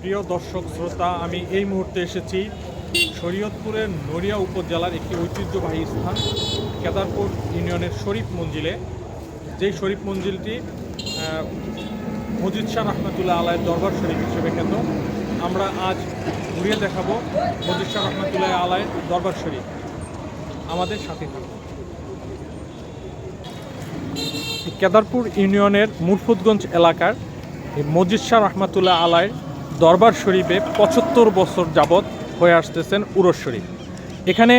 প্রিয় দর্শক, শ্রোতা, আমি এই মুহূর্তে এসেছি শরীয়তপুরের নড়িয়া উপজেলার একটি ঐতিহ্যবাহী স্থান, কেদারপুর ইউনিয়নের শরীফ মঞ্জিলে। যেই শরীফ মঞ্জিলটি মজিদ শাহ রহমতুল্লাহ আলায়ের দরবার শরীফ হিসেবে খ্যাত। আমরা আজ ঘুরিয়ে দেখাবো মজিদ শাহ রহমতুল্লাহ আলায়ের দরবার শরীফ। আমাদের সাথে কেদারপুর ইউনিয়নের মুরফুদগঞ্জ এলাকার মজিদ শাহ রহমাতুল্লাহ আলাইয়ের দরবার শরীফে পঁচাত্তর বছর যাবৎ হয়ে আসতেছেন উরস শরীফ। এখানে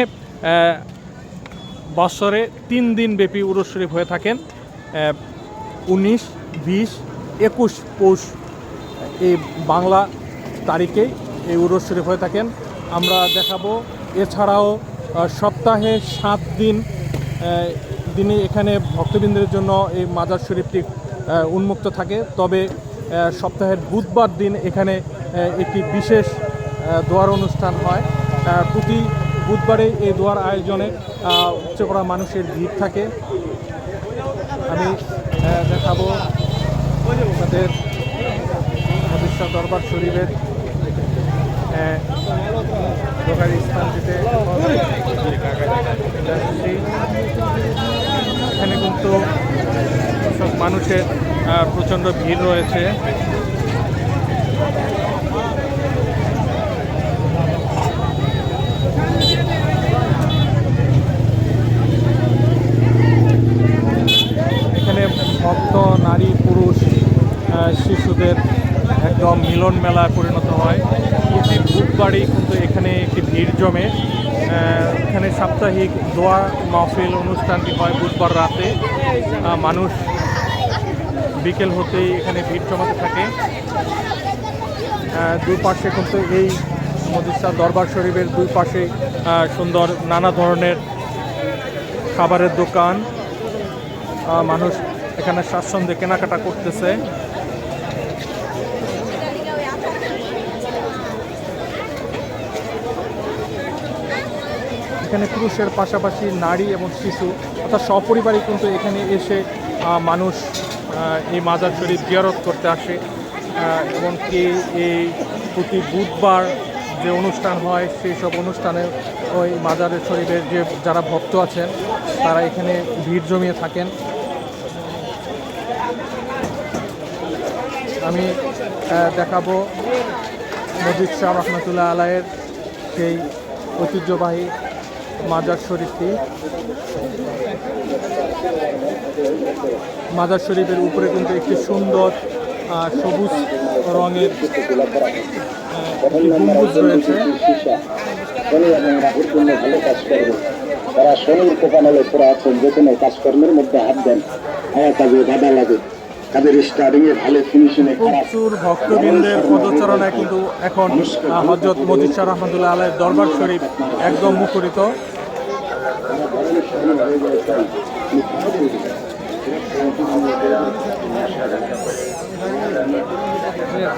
বছরে তিন দিন ব্যাপী উরস শরীফ হয়ে থাকেন। উনিশ, বিশ, একুশ পৌষ এই বাংলা তারিখেই এই উরস শরীফ হয়ে থাকেন। আমরা দেখাবো, এছাড়াও সপ্তাহে সাত দিন দিনে এখানে ভক্তবৃন্দের জন্য এই মাজার শরীফটি উন্মুক্ত থাকে। তবে সপ্তাহের বুধবার দিন এখানে একটি বিশেষ দোয়ার অনুষ্ঠান হয় প্রতি বুধবারে এই দোয়ার আয়োজনে উপচে পড়া মানুষের ভিড় থাকে আমি দেখাবো আমাদের ভবিষ্যৎ দরবার শরীফের স্থানটিতে। এখানে কিন্তু সব মানুষের প্রচণ্ড ভিড় রয়েছে। এখানে ভক্ত, নারী, পুরুষ শিশুদের একদম মিলন মেলায় পরিণত হয়। প্রতি বুধবারই কিন্তু এখানে একটি ভিড় জমে। এখানে সাপ্তাহিক দোয়া মাহফিল অনুষ্ঠানটি হয় বুধবার রাতে। মানুষ বিকেল হতেই এখানে ভিড় জমাতে থাকে। দুই পাশে কিন্তু এই মদিসা দরবার শরীফের দুই পাশে সুন্দর নানা ধরনের খাবারের দোকান। মানুষ এখানে স্বাচ্ছন্দ্যে কেনাকাটা করতেছে। এখানে পুরুষের পাশাপাশি নারী এবং শিশু অর্থাৎ সপরিবারই কিন্তু এখানে এসে মানুষ এই মাজার শরীফ জিয়ারত করতে আসে এমনকি এই প্রতি বুধবার যে অনুষ্ঠান হয়, সেই সব অনুষ্ঠানে ওই মাজারের শরীফের যে যারা ভক্ত আছেন, তারা এখানে ভিড় জমিয়ে থাকেন। আমি দেখাবো মজিদ শাহ রহমতুল্লাহ আলায়ের সেই ঐতিহ্যবাহী মাজার শরীফটি। মাজার শরীফের উপরে কিন্তু একটি সুন্দর সবুজ রঙের গম্বুজ রয়েছে। তারা আছেন কাজকর্মের মধ্যে হাত দেন এ ভালো কিন্তু এখন আলাইয়ের দরবার শরীফ একদম মুখরিত।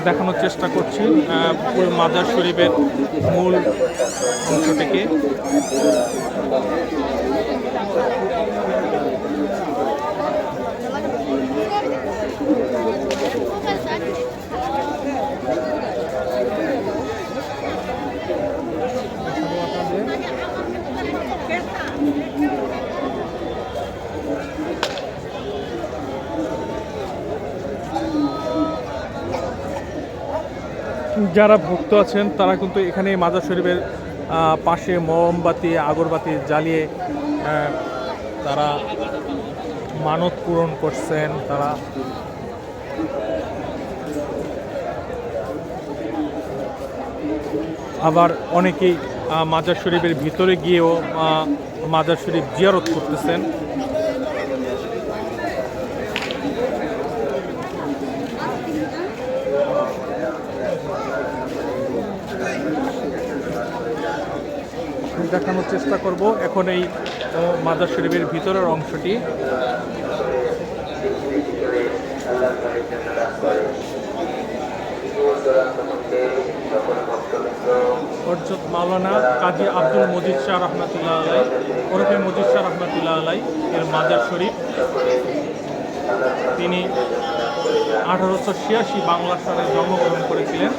দেখানোর চেষ্টা করছি পুরো মাজার শরীফের মূল অংশ যারা ভক্ত আছেন, তারা কিন্তু এখানে মাজার শরীফের পাশে মোমবাতি, আগরবাতি জ্বালিয়ে তারা মানত পূরণ করছেন, তারা আবার অনেকেই মাজার শরীফের ভিতরে গিয়েও মাজার শরীফ জিয়ারত করতেছেন। দেখানোর চেষ্টা করব। এখন এই মাদার শরীফের ভিতরের অংশটি। মাওলানা কাজী আব্দুল মজিদ শাহ রহমতুল্লাহ আলাই ওরফে মজিদ শাহ রহমতুল্লাহ আলাই এর মাজার শরীফ। তিনি আঠারোশো ছিয়াশি বাংলা সালে জন্মগ্রহণ করেছিলেন।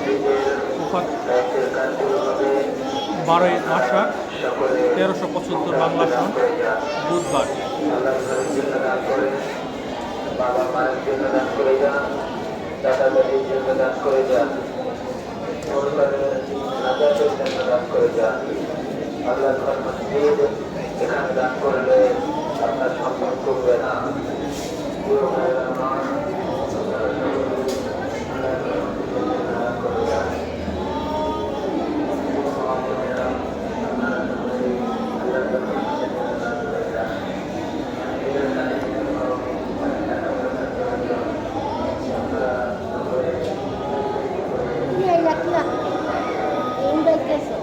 বারোই আষাঢ়। তেরোশো পঁচাত্তর বাংলা সন বুধবার দান করে করে করে আল্লাহ দান করলে আপনার সম্মান করবে না প্রিয় ভাইয়েরা আমার, আপনারা সকলে আল্লাহর ঘর মসজিদে দান করে যান। মহামনিরা, আপনারা সকলে আল্লাহর ঘর মসজিদে দান করে যান। Iya, iya, iya. Indah keso.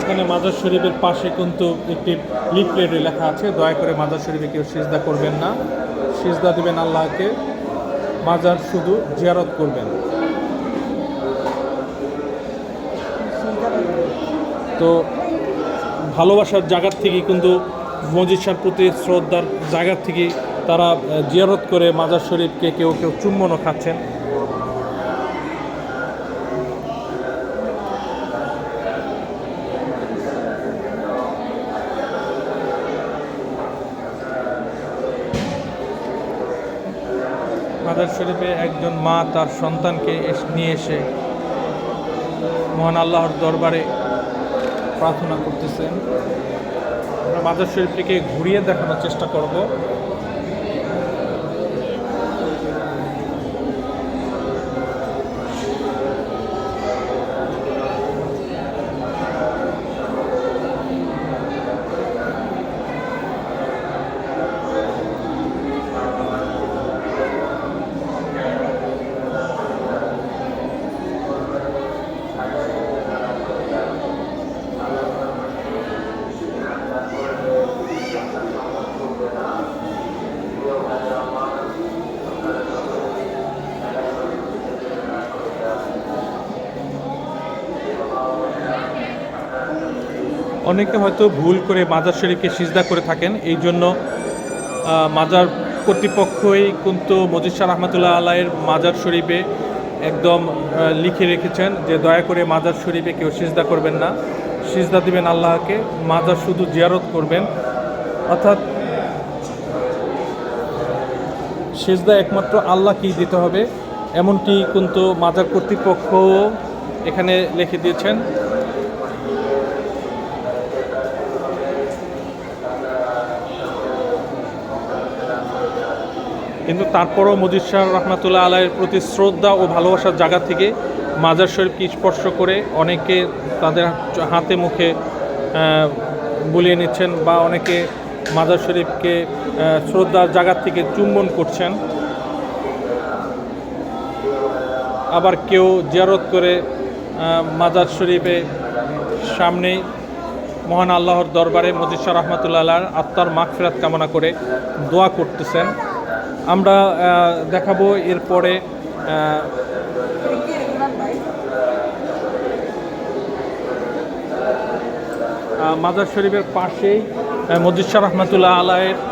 এখানে মাজার শরীফের পাশে কিন্তু একটি লিফলেটে লেখা আছে, দয়া করে মাজার শরীফে কেউ সিজদা করবেন না। সিজদা দিবেন আল্লাহকে, মাজার শুধু জিয়ারত করবেন। তো ভালোবাসার জায়গার থেকে কিন্তু মজিদ প্রতি শ্রদ্ধার জায়গার থেকে তারা জিয়ারত করে মাজার শরীফকে কেউ কেউ চুম্বনও খাচ্ছেন মাদার শরীফে একজন মা তার সন্তানকে নিয়ে এসে মহান আল্লাহর দরবারে প্রার্থনা করতেছেন। আমরা মাদার শরীফটিকে ঘুরিয়ে দেখানোর চেষ্টা করব। অনেকে হয়তো ভুল করে মাজার শরীফকে সিজদা করে থাকেন, এই জন্য মাজার কর্তৃপক্ষই কিন্তু মজিদ শাহ রহমতুল্লাহ আলাইয়ের মাজার শরীফে একদম লিখে রেখেছেন যে দয়া করে মাজার শরীফে কেউ সিজদা করবেন না। সিজদা দিবেন আল্লাহকে, মাজার শুধু জিয়ারত করবেন। অর্থাৎ সিজদা একমাত্র আল্লাহকেই দিতে হবে এমনটি কিন্তু মাজার কর্তৃপক্ষ এখানে লিখে দিয়েছেন কিন্তু তারপরও মজিদ শাহ রহমাতুল্লাহ আলাইয়ের প্রতি শ্রদ্ধা ও ভালোবাসার জায়গা থেকে মাজার শরীফকে স্পর্শ করে অনেকে তাদের হাতে মুখে বুলিয়ে নিচ্ছেন বা অনেকে মাজার শরীফকে শ্রদ্ধার জায়গা থেকে চুম্বন করছেন। আবার কেউ জিয়ারত করে মাজার শরীফে সামনেই মহান আল্লাহর দরবারে মজিদ শাহ রহমতুল্লাহ আত্মার মাগফিরাত কামনা করে দোয়া করতেছেন। আমরা দেখাবো এরপরে মাজার শরীফের পাশেই আহ, মজিদ শাহ রহমতুল্লাহ আলাইয়ের আহ,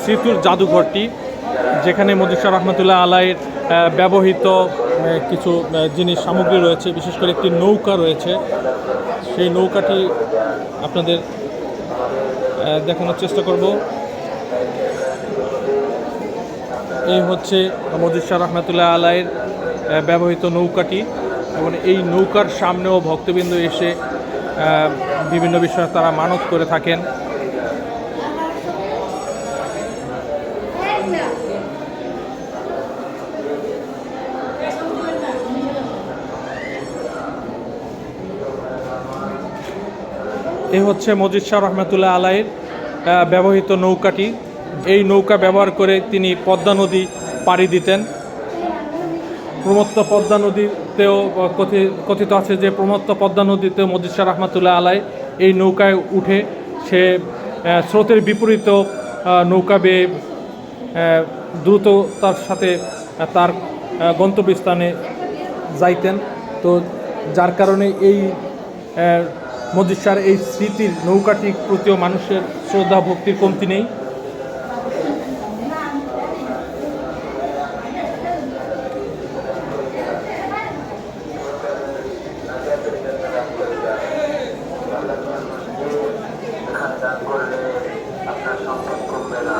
স্মৃতির জাদুঘরটি যেখানে মজিদ শাহ রহমতুল্লাহ আলাইয়ের আহ, ব্যবহৃত কিছু জিনিস সামগ্রী রয়েছে বিশেষ করে একটি নৌকা রয়েছে। সেই নৌকাটি আপনাদের দেখানোর চেষ্টা করব। এই হচ্ছে মজিদ শাহ রহমতুল্লাহ আলাইয়ের ব্যবহৃত নৌকাটি। এবং এই নৌকার সামনেও ভক্তবৃন্দ এসে বিভিন্ন বিষয়ে তারা মানত করে থাকেন। এই হচ্ছে মজিদ শাহ রহমতুল্লাহ আলাইয়ের ব্যবহৃত নৌকাটি। নৌকা ব্যবহার করে তিনি পদ্মা নদী পাড়ি দিতেন। প্রমত্ত পদ্মা নদীতেও কথি- কথিত আছে যে প্রমত্ত পদ্মা নদীতেও মজিদ শাহ রহমতুল্লাহ আলাই এই নৌকায় উঠে সে স্রোতের বিপরীত নৌকা বেয়ে আহ, দ্রুততার সাথে তার গন্তব্যস্থানে যাইতেন। তো যার কারণে এই আহ, এই স্মৃতির নৌকাটির প্রতিও মানুষের শ্রদ্ধা ভক্তির কমতি নেই দান করলে আপনার সম্পদ কমবে না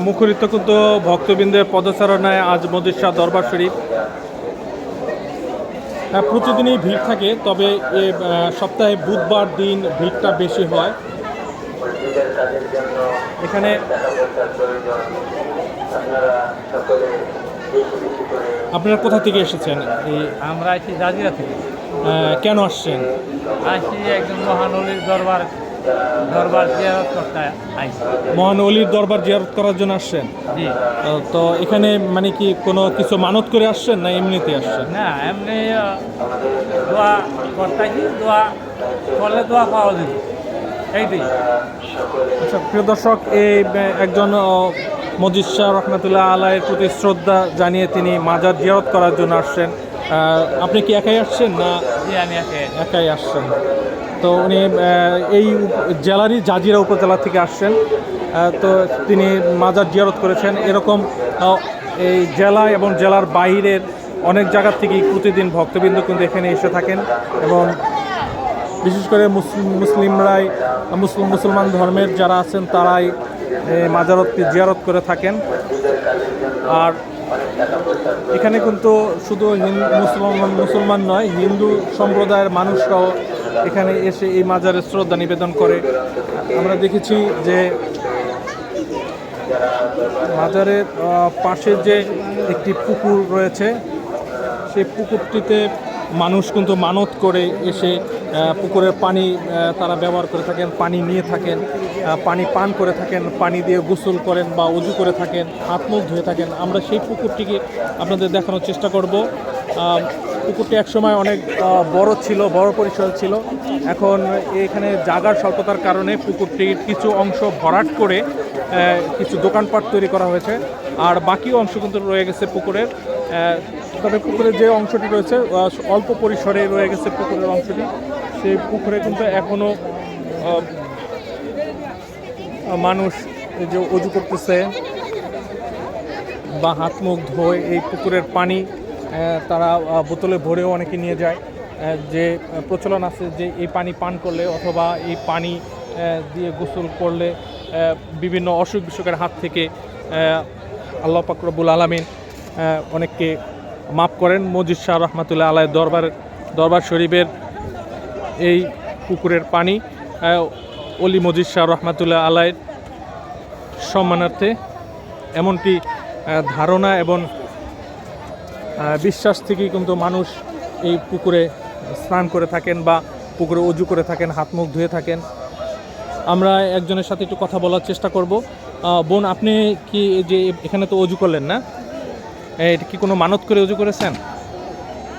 এখানে মুখরিত কিন্তু ভক্তবৃন্দের পদচারণায় আজ মজিদ শাহ দরবার শরীফ। হ্যাঁ, প্রতিদিনই ভিড় থাকে তবে এ সপ্তাহে বুধবার দিন ভিড়টা বেশি হয়। এখানে আপনারা কোথা থেকে এসেছেন? এই আমরা আছি জাজিরা থেকে। কেন আসছেন? আসি একজন মহানলীর দরবার। দরবার জিয়ারত করতে মহান অলির দরবার জিয়ারত করার জন্য আসছেন? জি। তো এখানে মানে কি কোনো কিছু মানত করে আসছেন না এমনিতে আসছেন? না এমনি দোয়া করতে আছি দোয়া করলে দোয়া পাওয়া যাবে। এইটাই। আচ্ছা প্রিয় দর্শক এই একজন মজিদ শাহ রহমতুল্লাহ আলাইয়ের প্রতি শ্রদ্ধা জানিয়ে তিনি মাজার জিয়ারত করার জন্য আসছেন। আপনি কি একাই আসছেন না আমি একাই আসছেন? তো উনি এই জেলারই জাজিরা উপজেলা থেকে আসছেন। তো তিনি মাজার জিয়ারত করেছেন। এরকম এই জেলা এবং জেলার বাইরের অনেক জায়গার থেকেই প্রতিদিন ভক্তবৃন্দ কিন্তু এখানে এসে থাকেন এবং বিশেষ করে মুসলিম মুসলিমরাই মুসলিম মুসলমান ধর্মের যারা আছেন তারাই মাজারতকে জিয়ারত করে থাকেন। আর এখানে কিন্তু শুধু মুসলমান মুসলমান নয়, হিন্দু সম্প্রদায়ের মানুষরাও এখানে এসে এই মাজারে শ্রদ্ধা নিবেদন করে। আমরা দেখেছি যে মাজারের পাশে যে একটি পুকুর রয়েছে, সেই পুকুরটিতে মানুষ কিন্তু মানত করে এসে পুকুরের পানি তারা ব্যবহার করে থাকেন, পানি নিয়ে থাকেন পানি পান করে থাকেন, পানি দিয়ে গোসল করেন বা উজু করে থাকেন, হাত মুখ ধুয়ে থাকেন। আমরা সেই পুকুরটিকে আপনাদের দেখানোর চেষ্টা করব। পুকুরটি একসময় অনেক বড় ছিল, বড় পরিসর ছিল। এখন এখানে জাগার স্বল্পতার কারণে পুকুরটির কিছু অংশ ভরাট করে কিছু দোকানপাট তৈরি করা হয়েছে। আর বাকি অংশ কিন্তু রয়ে গেছে পুকুরের। তবে পুকুরের যে অংশটি রয়েছে অল্প পরিসরে রয়ে গেছে পুকুরের অংশটি। সেই পুকুরে কিন্তু এখনও মানুষ যে অজু করতেছে, বা হাত মুখ ধোয় এই পুকুরের পানি তারা বোতলে ভরেও অনেকে নিয়ে যায় যে প্রচলন আছে যে এই পানি পান করলে অথবা এই পানি দিয়ে গোসল করলে বিভিন্ন অসুখ বিসুখের হাত থেকে আল্লাহ পাকরবুল আলমিন অনেককে মাফ করেন। মজিদ শাহ রহমতুল্লাহ আলাই দরবার দরবার শরীফের এই পুকুরের পানি অলি মজিদ শাহ রহমাতুল্লাহ আলাইয়ের সম্মানার্থে এমনটি ধারণা এবং বিশ্বাস থেকেই কিন্তু মানুষ এই পুকুরে স্নান করে থাকেন বা পুকুরে উজু করে থাকেন, হাত মুখ ধুয়ে থাকেন। আমরা একজনের সাথে একটু কথা বলার চেষ্টা করব। বোন, আপনি কি যে এখানে তো অজু করলেন না? এটা কি কোনো মানত করে অজু করেছেন?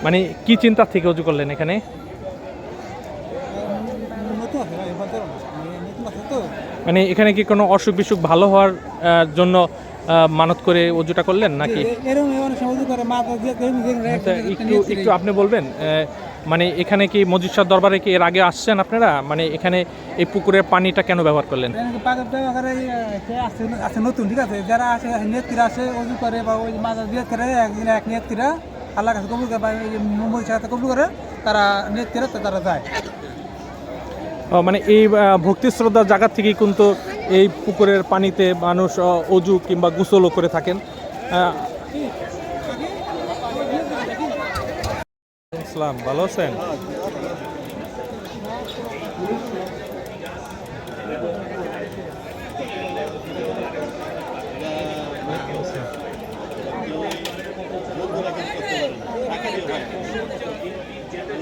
মানে কি চিন্তা থেকে অজু করলেন এখানে? মানে এখানে কি কোনো অসুখ বিসুখ ভালো হওয়ার জন্য মানত করে অজুটা করলেন নাকি? আচ্ছা, একটু একটু আপনি বলবেন মানে এখানে কি মজিদ শাহ দরবারে কি এর আগে আসছেন আপনারা? মানে এখানে এই পুকুরের পানিটা কেন ব্যবহার করলেন? আছে নতুন ঠিক আছে? যারা আসে নেত্রীরা আসে অজু করে বা ওই মাথা দিয়ে করে একদিন এক নেত্রীরা আল্লাহ কাছে কবুল করে বা মুম্বই সাথে কবুল করে তারা নেত্রীরা তারা যায়। মানে এই ভক্তি শ্রদ্ধার জায়গা থেকেই কিন্তু এই পুকুরের পানিতে মানুষ অজু কিংবা গুসলও করে থাকেন ভালো আছেন Thank you. একটা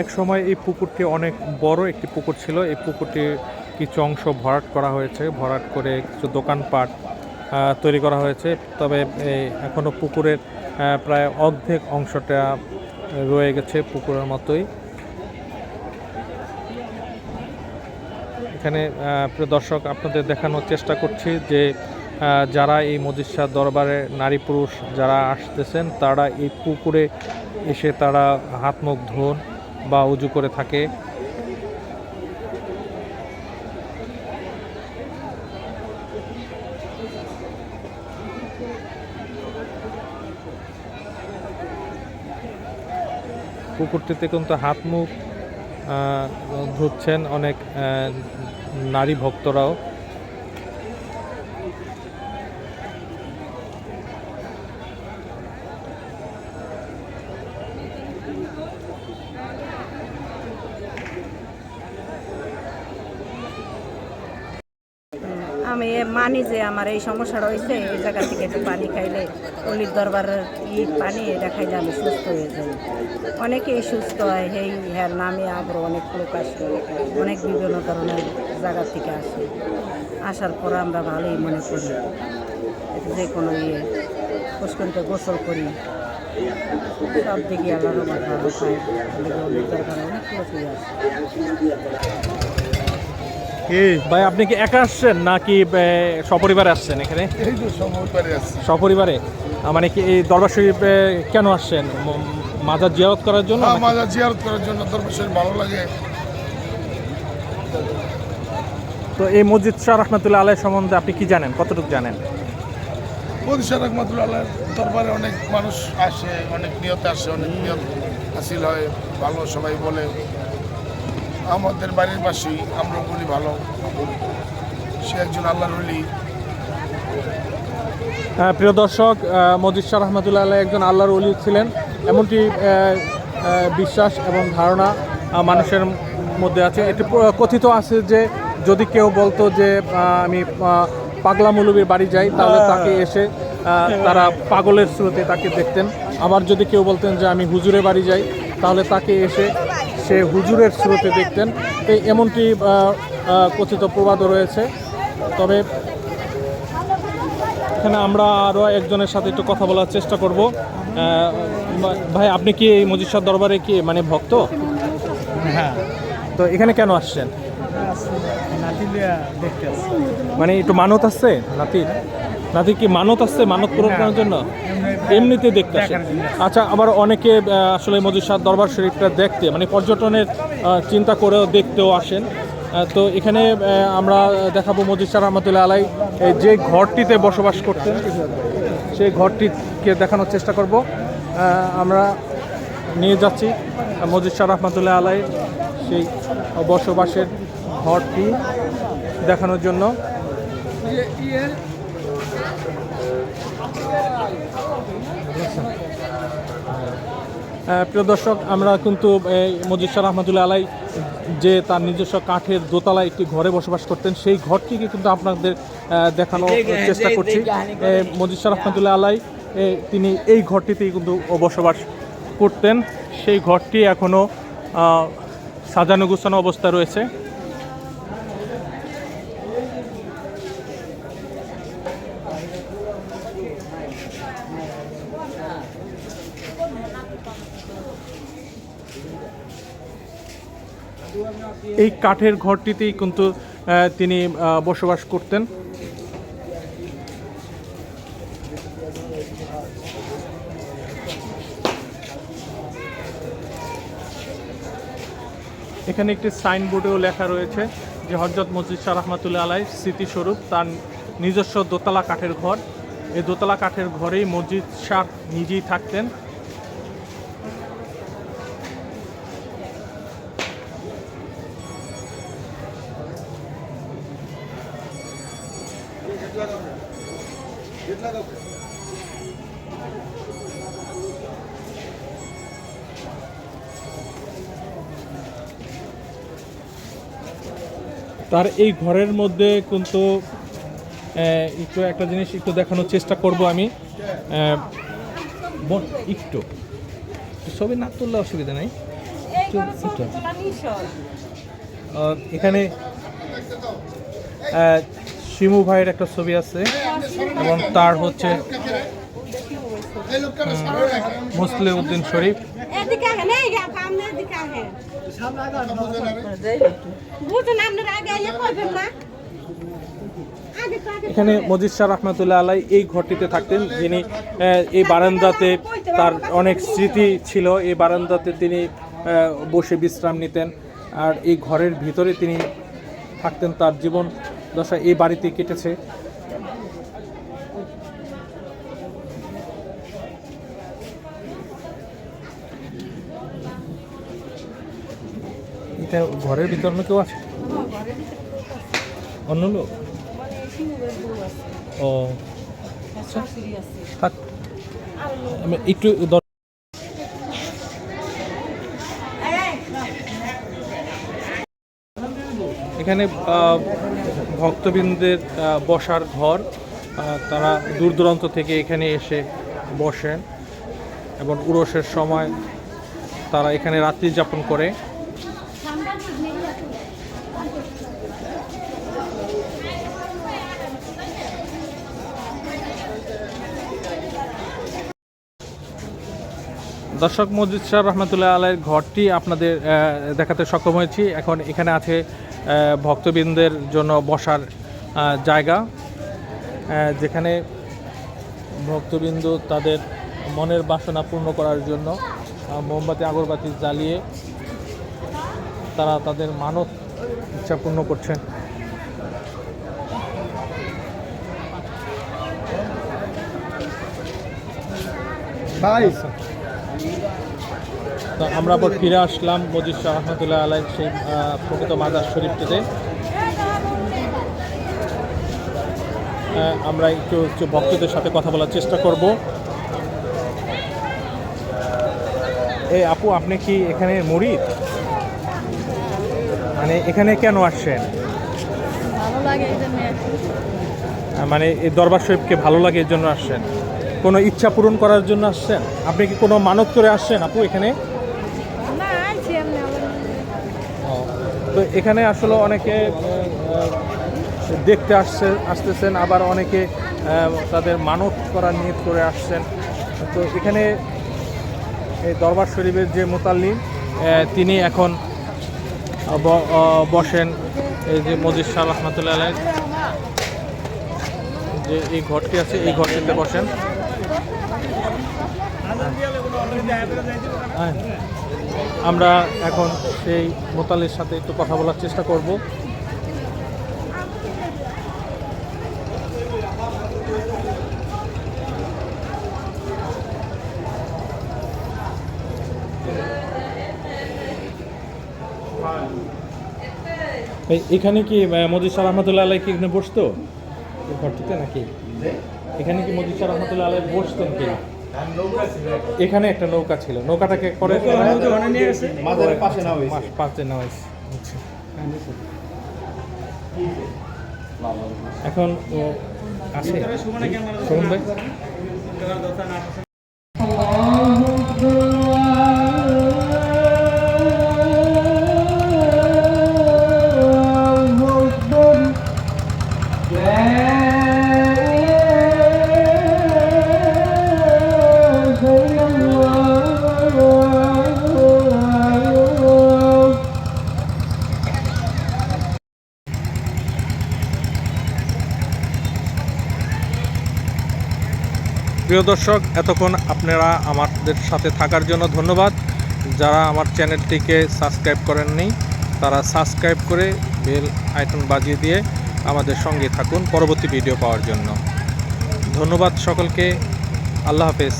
এক সময় এই পুকুরটি অনেক বড় একটি পুকুর ছিল। এই পুকুরটির কিছু অংশ ভরাট করা হয়েছে। ভরাট করে কিছু দোকানপাট তৈরি করা হয়েছে। তবে এখনও পুকুরের প্রায় অর্ধেক অংশটা রয়ে গেছে পুকুরের মতোই। এখানে প্রিয় দর্শক, আপনাদের দেখানোর চেষ্টা করছি যে যারা এই মজিষা দরবারে নারী পুরুষ যারা আসতেছেন, তারা এই পুকুরে এসে তারা হাত মুখ ধোন। বা উজু করে থাকে। পুকুরটিতে কিন্তু হাত মুখ ধুচ্ছেন অনেক নারী ভক্তরাও আমি এ মানি যে আমার এই সমস্যাটা রয়েছে, এই জায়গা থেকে একটু পানি খাইলে অলির দরবারের ই পানি এটা খাইলে আমি সুস্থ হয়ে যাই। অনেকেই সুস্থ হয় এই হ্যাঁ নামে আগ্রহ, অনেক লোক আসে, অনেক বিভিন্ন ধরনের জায়গা থেকে আসে। আসার পর আমরা ভালোই মনে করি, যে কোনো ইয়ে পুষ্করিতে গোসল করি। সব দিকে রহমত ভালো পাই অলির দরবারে অনেক লোকই আসে। ভাই আপনি কি একা আসছেন নাকি সপরিবারে আসছেন এখানে? সপরিবারে মানে কি এই দরবার শরীফে কেন আসছেন? মাজার জিয়ারত করার জন্য হ্যাঁ মাজার জিয়ারত করার জন্য দরবার শরীফ ভালো লাগে। তো এই মসজিদ শাহ রহমতুল্লাহ আলাই সম্বন্ধে আপনি কি জানেন? কতটুকু জানেন? মদিসা রহমতুল্লাহ দরবারে অনেক মানুষ আসে অনেক নিয়ত আসে অনেক নিয়ত হাসিল হয় ভালো সবাই বলে। আমাদের বাড়ির পাশেই আমরা বলি ভালো। সে একজন আল্লাহর হলি প্রিয় দর্শক মজিদ শাহ রহমতুল্লাহ আলাই একজন আল্লাহর অলি ছিলেন। এমনটি বিশ্বাস এবং ধারণা মানুষের মধ্যে আছে। এটি কথিত আছে যে যদি কেউ বলতো যে আমি পাগলা মৌলবীর বাড়ি যাই তাহলে তাকে এসে তারা পাগলের স্রোতে তাকে দেখতেন। আবার যদি কেউ বলতেন যে আমি হুজুরের বাড়ি যাই তাহলে তাকে এসে সে হুজুরের স্রোতে দেখতেন। তো এমনটি কথিত প্রবাদও রয়েছে। তবে এখানে আমরা আরও একজনের সাথে একটু কথা বলার চেষ্টা করব। ভাই আপনি কি এই শাহ দরবারে কি মানে ভক্ত? হ্যাঁ। তো এখানে কেন আসছেন? মানে একটু মানত আছে? নাতির নাতির কি মানত আছে মানত পূরণ করার জন্য? এমনিতে দেখতে জন্য। আচ্ছা আবার অনেকে আসলে মজিদ শাহ দরবার শরীফটা দেখতে মানে পর্যটনের চিন্তা করেও দেখতেও আসেন। তো এখানে আমরা দেখাবো মজিদ শাহ রহমতুল্লাহ আলাই যে ঘরটিতে বসবাস করতেন সেই ঘরটিকে দেখানোর চেষ্টা করব। আমরা নিয়ে যাচ্ছি মজিদ শাহ রহমতুল্লাহ আলাই সেই বসবাসের ঘরটি দেখানোর জন্য। প্রিয় দর্শক আমরা কিন্তু এই মজিদ শাহ রহমতুল্লাহ আলাই যে তার নিজস্ব কাঠের দোতলায় একটি ঘরে বসবাস করতেন সেই ঘরটিকে কিন্তু আপনাদের দেখানোর চেষ্টা করছি। মজিদ শাহ রহমতুল্লাহ আলাই তিনি এই ঘরটিতেই কিন্তু বসবাস করতেন। সেই ঘরটি এখনও সাজানো গুছানো অবস্থায় রয়েছে। এই কাঠের ঘরটিতেই কিন্তু তিনি বসবাস করতেন। এখানে একটি সাইনবোর্ডেও লেখা রয়েছে যে হজরত মসজিদ শাহ রহমাতুল্লাহ আলাই স্মৃতিস্বরূপ তার নিজস্ব দোতলা কাঠের ঘর। এই দোতলা কাঠের ঘরেই মসজিদ শাহ নিজেই থাকতেন। তার এই ঘরের মধ্যে কিন্তু একটু একটা জিনিস একটু দেখানোর চেষ্টা করব আমি। একটু। ছবি না তুললে অসুবিধা নেই। এখানে শিমু ভাইয়ের একটা ছবি আছে এবং তার হচ্ছে মুসলিম উদ্দিন শরীফ এদিকে আগে নেই গা সামনে এদিকে আগে বুঝুন আপনারা আগে ইয়ে করবেন না আগে তো আগে এখানে মজিদ শাহ রহমতুল্লাহ আলাই এই ঘরটিতে থাকতেন, যিনি এই বারান্দাতে তার অনেক স্মৃতি ছিল, এই বারান্দাতে তিনি বসে বিশ্রাম নিতেন, আর এই ঘরের ভিতরে তিনি থাকতেন, তার জীবন দশা এই বাড়িতে কেটেছে। এটা ঘরের ভিতর কেউ আছে? অন্য লোক? ও আচ্ছা। একটু এখানে ভক্তবৃন্দের বসার ঘর তারা দূর দূরান্ত থেকে এখানে এসে বসেন। এবং উরসের সময় তারা এখানে রাত্রি যাপন করে। দর্শক মসজিদ শাহ রহমতুল্লাহ আলাইয়ের ঘরটি আপনাদের দেখাতে সক্ষম হয়েছি। এখন এখানে আছে ভক্তবৃন্দের জন্য বসার জায়গা যেখানে ভক্তবৃন্দ তাদের মনের বাসনা পূর্ণ করার জন্য মোমবাতি, আগরবাতি জ্বালিয়ে তারা তাদের মানত ইচ্ছা পূর্ণ করছেন তো আমরা আবার ফিরে আসলাম মজিদ শাহ রহমতুল্লাহ আলাই সেই প্রকৃত মাজার শরীফটিতে। আমরা একটু একটু ভক্তদের সাথে কথা বলার চেষ্টা করব। এই আপু আপনি কি এখানে মুরিদ মানে এখানে কেন আসছেন? ভালো লাগে এই জন্য মানে এই দরবার শরীফকে ভালো লাগে এর জন্য আসছেন? কোনো ইচ্ছা পূরণ করার জন্য আসছেন? আপনি কি কোনো মানত করে আসছেন আপু এখানে? তো এখানে আসলে অনেকে দেখতে আসছে আসতেছেন আবার অনেকে তাদের মানত করার নিয়ত করে আসছেন। তো এখানে এই দরবার শরীফের যে মোতাল্লিম তিনি এখন বসেন। এই যে মজিদ শাহ রহমতুল্লাহ আলাই যে এই ঘরটি আছে, এই ঘরটিতে বসেন। হ্যাঁ। আমরা এখন সেই মোতালের সাথে একটু কথা বলার চেষ্টা করব। এখানে কি মজিদ শাহ রহমতুল্লাহ আলাই কি এখানে বসতো? ঘরটিতে নাকি? এখানে কি মজিদ শাহ রহমতুল্লাহ আলাই বসতেন কি? এখানে একটা নৌকা ছিল। নৌকাটাকে করে মাজারের পাশে না হয়েছে। মাস পাঁচে হয়েছে। আচ্ছা। এখন ও আছে। সুমন ভাই? প্রিয় দর্শক, এতক্ষণ আপনারা আমাদের সাথে থাকার জন্য ধন্যবাদ। যারা আমার চ্যানেলটিকে সাবস্ক্রাইব করেননি, তারা সাবস্ক্রাইব করে বেল আইকন বাজিয়ে দিয়ে আমাদের সঙ্গে থাকুন পরবর্তী ভিডিও পাওয়ার জন্য। ধন্যবাদ সকলকে। আল্লাহ হাফেজ।